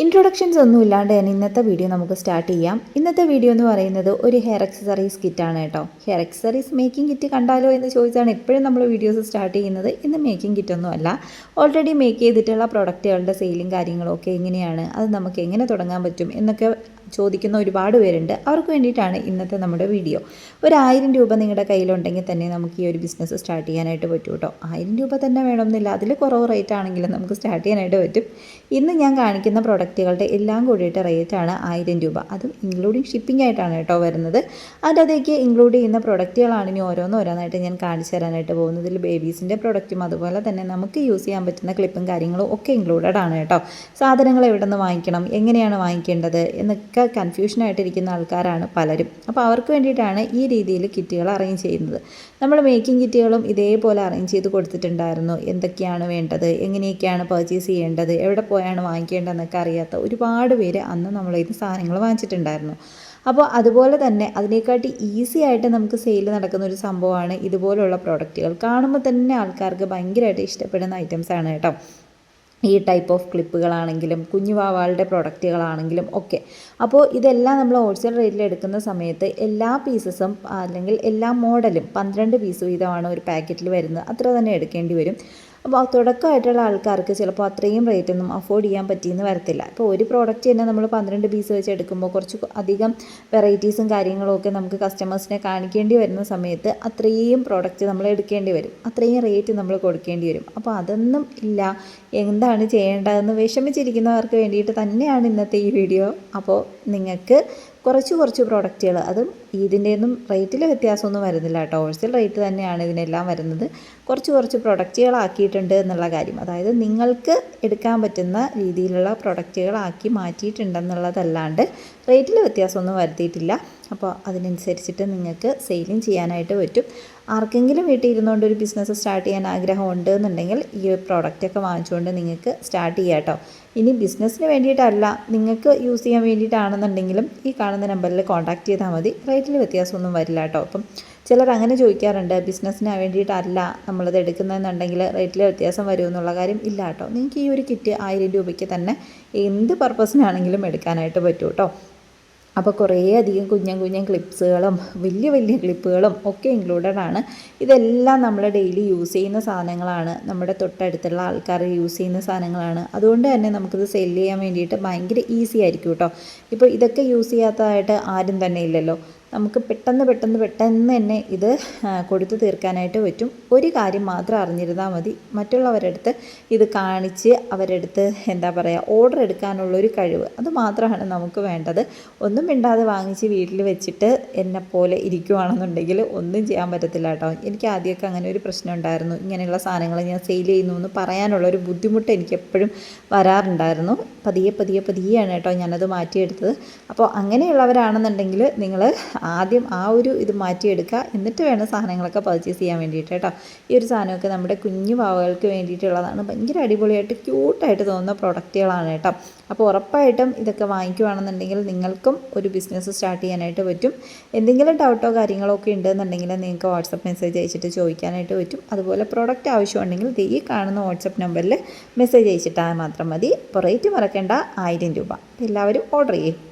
Introductions ഒന്നും ഇല്ലാണ്ട് തന്നെ ഇന്നത്തെ വീഡിയോ നമുക്ക് സ്റ്റാർട്ട് ചെയ്യാം. ഇന്നത്തെ വീഡിയോ എന്ന് പറയുന്നത് ഒരു ഹെയർ അക്സസറീസ് കിറ്റാണ് കേട്ടോ. ഹെയർ അക്സസറീസ് മേക്കിംഗ് കിറ്റ് കണ്ടാലോ എന്ന് ചോദിച്ചാണ് എപ്പോഴും നമ്മൾ വീഡിയോസ് സ്റ്റാർട്ട് ചെയ്യുന്നത്. ഇന്ന് മേക്കിംഗ് കിറ്റൊന്നും അല്ല. ഓൾറെഡി മേക്ക് ചെയ്തിട്ടുള്ള പ്രൊഡക്റ്റുകളുടെ സെയിലും കാര്യങ്ങളൊക്കെ എങ്ങനെയാണ്? അത് നമുക്ക് എങ്ങനെ തുടങ്ങാൻ പറ്റും? എന്നൊക്കെ ചോദിക്കുന്ന ഒരുപാട് പേരുണ്ട്. അവർക്ക് വേണ്ടിയിട്ടാണ് ഇന്നത്തെ നമ്മുടെ വീഡിയോ. ഒരു ആയിരം രൂപ നിങ്ങളുടെ കയ്യിലുണ്ടെങ്കിൽ തന്നെ നമുക്ക് ഈ ഒരു ബിസിനസ് സ്റ്റാർട്ട് ചെയ്യാനായിട്ട് പറ്റും കേട്ടോ. ആയിരം രൂപ തന്നെ വേണമെന്നില്ല. അതിൽ കുറവ് റേറ്റ് ആണെങ്കിലും നമുക്ക് സ്റ്റാർട്ട് ചെയ്യാനായിട്ട് പറ്റും. ഇന്ന് ഞാൻ കാണിക്കുന്ന പ്രൊഡക്റ്റുകളുടെ എല്ലാം കൂടിയിട്ട് റേറ്റാണ് ആയിരം രൂപ. അതും ഇൻക്ലൂഡിങ് ഷിപ്പിംഗ് ആയിട്ടാണ് കേട്ടോ വരുന്നത്. അതിന്റെ അതേക്ക് ഇൻക്ലൂഡ് ചെയ്യുന്ന പ്രൊഡക്റ്റുകളാണ് ഇനി ഓരോന്ന് ഓരോന്നായിട്ട് ഞാൻ കാണിച്ചു തരാനായിട്ട് പോകുന്നത്. ഇതിൽ ബേബീസിന്റെ പ്രൊഡക്റ്റും അതുപോലെ തന്നെ നമുക്ക് യൂസ് ചെയ്യാൻ പറ്റുന്ന ക്ലിപ്പും കാര്യങ്ങളും ഒക്കെ ഇൻക്ലൂഡഡ് ആണ് കേട്ടോ. സാധനങ്ങൾ എവിടെ നിന്ന് വാങ്ങിക്കണം? എങ്ങനെയാണ് വാങ്ങിക്കേണ്ടത്? എന്നൊക്കെ കൺഫ്യൂഷനായിട്ടിരിക്കുന്ന ആൾക്കാരാണ് പലരും. അപ്പോൾ അവർക്ക് വേണ്ടിയിട്ടാണ് ഈ രീതിയിൽ കിറ്റുകൾ അറേഞ്ച് ചെയ്യുന്നത്. നമ്മൾ മേക്കിംഗ് കിറ്റുകളും ഇതേപോലെ അറേഞ്ച് ചെയ്ത് കൊടുത്തിട്ടുണ്ടായിരുന്നു. എന്തൊക്കെയാണ് വേണ്ടത്? എങ്ങനെയൊക്കെയാണ് പർച്ചേസ് ചെയ്യേണ്ടത്? എവിടെ പോയാണ് വാങ്ങിക്കേണ്ടതെന്നൊക്കെ അറിയാത്ത ഒരുപാട് പേര് അന്ന് നമ്മൾ ഇത് സാധനങ്ങൾ വാങ്ങിച്ചിട്ടുണ്ടായിരുന്നു. അപ്പോൾ അതുപോലെ തന്നെ അതിനെക്കാട്ടി ഈസി ആയിട്ട് നമുക്ക് സെയിൽ നടക്കുന്ന ഒരു സംഭവമാണ് ഇതുപോലുള്ള പ്രോഡക്റ്റുകൾ കാണുമ്പോൾ തന്നെ ആൾക്കാർക്ക് ഭയങ്കരമായിട്ട് ഇഷ്ടപ്പെടുന്ന ഐറ്റംസ് ആണ് കേട്ടോ. ഈ ടൈപ്പ് ഓഫ് ക്ലിപ്പുകളാണെങ്കിലും കുഞ്ഞു വാവാളുടെ പ്രൊഡക്റ്റുകളാണെങ്കിലും ഒക്കെ. അപ്പോൾ ഇതെല്ലാം നമ്മൾ ഹോൾസെയിൽ റേറ്റിൽ എടുക്കുന്ന സമയത്ത് എല്ലാ പീസസും അല്ലെങ്കിൽ എല്ലാ മോഡലും പന്ത്രണ്ട് പീസ് വീതമാണ് ഒരു പാക്കറ്റിൽ വരുന്നത്. അത്ര തന്നെ എടുക്കേണ്ടി വരും. അപ്പോൾ തുടക്കമായിട്ടുള്ള ആൾക്കാർക്ക് ചിലപ്പോൾ അത്രയും റേറ്റ് ഒന്നും അഫോർഡ് ചെയ്യാൻ പറ്റിയെന്ന് വരത്തില്ല. ഇപ്പോൾ ഒരു പ്രോഡക്റ്റ് തന്നെ നമ്മൾ പന്ത്രണ്ട് പീസ് വെച്ച് എടുക്കുമ്പോൾ കുറച്ച് അധികം വെറൈറ്റീസും കാര്യങ്ങളൊക്കെ നമുക്ക് കസ്റ്റമേഴ്സിനെ കാണിക്കേണ്ടി വരുന്ന സമയത്ത് അത്രയും പ്രോഡക്റ്റ് നമ്മൾ എടുക്കേണ്ടി വരും. അത്രയും റേറ്റ് നമ്മൾ കൊടുക്കേണ്ടി വരും. അപ്പോൾ അതൊന്നും ഇല്ല. എന്താണ് ചെയ്യേണ്ടതെന്ന് വിഷമിച്ചിരിക്കുന്നവർക്ക് വേണ്ടിയിട്ട് തന്നെയാണ് ഇന്നത്തെ ഈ വീഡിയോ അപ്പോൾ നിങ്ങൾക്ക് കുറച്ച് കുറച്ച് പ്രോഡക്റ്റുകൾ അതും ഇതിന്റെയൊന്നും റേറ്റിൽ വ്യത്യാസമൊന്നും വരുന്നില്ല കേട്ടോ. ഹോൾസെയിൽ റേറ്റ് തന്നെയാണ് ഇതിനെല്ലാം വരുന്നത്. കുറച്ച് കുറച്ച് പ്രൊഡക്റ്റുകളാക്കിയിട്ടുണ്ട് എന്നുള്ള കാര്യം. അതായത് നിങ്ങൾക്ക് എടുക്കാൻ പറ്റുന്ന രീതിയിലുള്ള പ്രൊഡക്റ്റുകളാക്കി മാറ്റിയിട്ടുണ്ടെന്നുള്ളതല്ലാണ്ട് റേറ്റിൽ വ്യത്യാസമൊന്നും വരുത്തിയിട്ടില്ല. അപ്പോൾ അതിനനുസരിച്ചിട്ട് നിങ്ങൾക്ക് സെയിലിംഗ് ചെയ്യാനായിട്ട് പറ്റും. ആർക്കെങ്കിലും വീട്ടിൽ ഇരുന്നുകൊണ്ട് ഒരു ബിസിനസ് സ്റ്റാർട്ട് ചെയ്യാൻ ആഗ്രഹമുണ്ട് എന്നുണ്ടെങ്കിൽ ഈ പ്രോഡക്റ്റൊക്കെ വാങ്ങിച്ചുകൊണ്ട് നിങ്ങൾക്ക് സ്റ്റാർട്ട് ചെയ്യാം കേട്ടോ. ഇനി ബിസിനസ്സിന് വേണ്ടിയിട്ടല്ല നിങ്ങൾക്ക് യൂസ് ചെയ്യാൻ വേണ്ടിയിട്ടാണെന്നുണ്ടെങ്കിലും ഈ കാണുന്ന നമ്പറിൽ കോൺടാക്ട് ചെയ്താൽ മതി. റേറ്റിൽ വ്യത്യാസമൊന്നും വരില്ല കേട്ടോ. അപ്പം ചിലർ അങ്ങനെ ചോദിക്കാറുണ്ട് ബിസിനസ്സിന് വേണ്ടിയിട്ടല്ല നമ്മളത് എടുക്കുന്നതെന്നുണ്ടെങ്കിൽ റേറ്റിൽ വ്യത്യാസം വരുമെന്നുള്ള കാര്യം ഇല്ല കേട്ടോ. നിങ്ങൾക്ക് ഈ ഒരു കിറ്റ് ആയിരം രൂപയ്ക്ക് തന്നെ എന്ത് പർപ്പസിനാണെങ്കിലും എടുക്കാനായിട്ട് പറ്റും കേട്ടോ. അപ്പോൾ കുറേയധികം അധികം കുഞ്ഞൻ ക്ലിപ്സുകളും വലിയ വലിയ ക്ലിപ്പുകളും ഒക്കെ ഇൻക്ലൂഡഡ് ആണ്. ഇതെല്ലാം നമ്മൾ ഡെയിലി യൂസ് ചെയ്യുന്ന സാധനങ്ങളാണ്. നമ്മുടെ തൊട്ടടുത്തുള്ള ആൾക്കാർ യൂസ് ചെയ്യുന്ന സാധനങ്ങളാണ്. അതുകൊണ്ട് തന്നെ നമുക്കിത് സെൽ ചെയ്യാൻ വേണ്ടിയിട്ട് ഭയങ്കര ഈസി ആയിരിക്കും കേട്ടോ ഇപ്പോൾ ഇതൊക്കെ യൂസ് ചെയ്യാത്തതായിട്ട് ആരും തന്നെ ഇല്ലല്ലോ. നമുക്ക് പെട്ടെന്ന് പെട്ടെന്ന് പെട്ടെന്ന് തന്നെ ഇത് കൊടുത്തു തീർക്കാനായിട്ട് പറ്റും. ഒരു കാര്യം മാത്രം അറിഞ്ഞിരുന്നാൽ മതി. മറ്റുള്ളവരുടെ അടുത്ത് ഇത് കാണിച്ച് അവരുടെ അടുത്ത് എന്താ പറയുക ഓർഡർ എടുക്കാനുള്ളൊരു കഴിവ്. അത് മാത്രമാണ് നമുക്ക് വേണ്ടത്. ഒന്നും മിണ്ടാതെ വാങ്ങിച്ച് വീട്ടിൽ വെച്ചിട്ട് എന്നെപ്പോലെ ഇരിക്കുവാണെന്നുണ്ടെങ്കിൽ ഒന്നും ചെയ്യാൻ പറ്റത്തില്ല കേട്ടോ. എനിക്ക് ആദ്യമൊക്കെ അങ്ങനെ ഒരു പ്രശ്നം ഉണ്ടായിരുന്നു. ഇങ്ങനെയുള്ള സാധനങ്ങൾ ഞാൻ സെയിൽ ചെയ്യുന്നു എന്ന് പറയാനുള്ളൊരു ബുദ്ധിമുട്ട് എനിക്ക് എപ്പോഴും വരാറുണ്ടായിരുന്നു. പതിയെ പതിയെ പതിയെയാണ് കേട്ടോ ഞാനത് മാറ്റിയെടുത്തത്. അപ്പോൾ അങ്ങനെയുള്ളവരാണെന്നുണ്ടെങ്കിൽ നിങ്ങൾ ആദ്യം ആ ഒരു ഇത് മാറ്റിയെടുക്കുക. എന്നിട്ട് വേണം സാധനങ്ങളൊക്കെ പർച്ചേസ് ചെയ്യാൻ വേണ്ടിയിട്ട് കേട്ടോ. ഈ ഒരു സാധനമൊക്കെ നമ്മുടെ കുഞ്ഞു പാവകൾക്ക് വേണ്ടിയിട്ടുള്ളതാണ്. ഭയങ്കര അടിപൊളിയായിട്ട് ക്യൂട്ടായിട്ട് തോന്നുന്ന പ്രൊഡക്റ്റുകളാണ് കേട്ടോ. അപ്പോൾ ഉറപ്പായിട്ടും ഇതൊക്കെ വാങ്ങിക്കുവാണെന്നുണ്ടെങ്കിൽ നിങ്ങൾക്കും ഒരു ബിസിനസ് സ്റ്റാർട്ട് ചെയ്യാനായിട്ട് പറ്റും. എന്തെങ്കിലും ഡൗട്ടോ കാര്യങ്ങളോ ഒക്കെ ഉണ്ടെന്നുണ്ടെങ്കിൽ നിങ്ങൾക്ക് വാട്സപ്പ് മെസ്സേജ് അയച്ചിട്ട് ചോദിക്കാനായിട്ട് പറ്റും. അതുപോലെ പ്രൊഡക്റ്റ് ആവശ്യമുണ്ടെങ്കിൽ ഈ കാണുന്ന വാട്സപ്പ് നമ്പറിൽ മെസ്സേജ് അയച്ചിട്ടാൽ മാത്രം മതി. അപ്പോൾ റേറ്റ് മറക്കേണ്ട. ആയിരം രൂപ. എല്ലാവരും ഓർഡർ ചെയ്യും.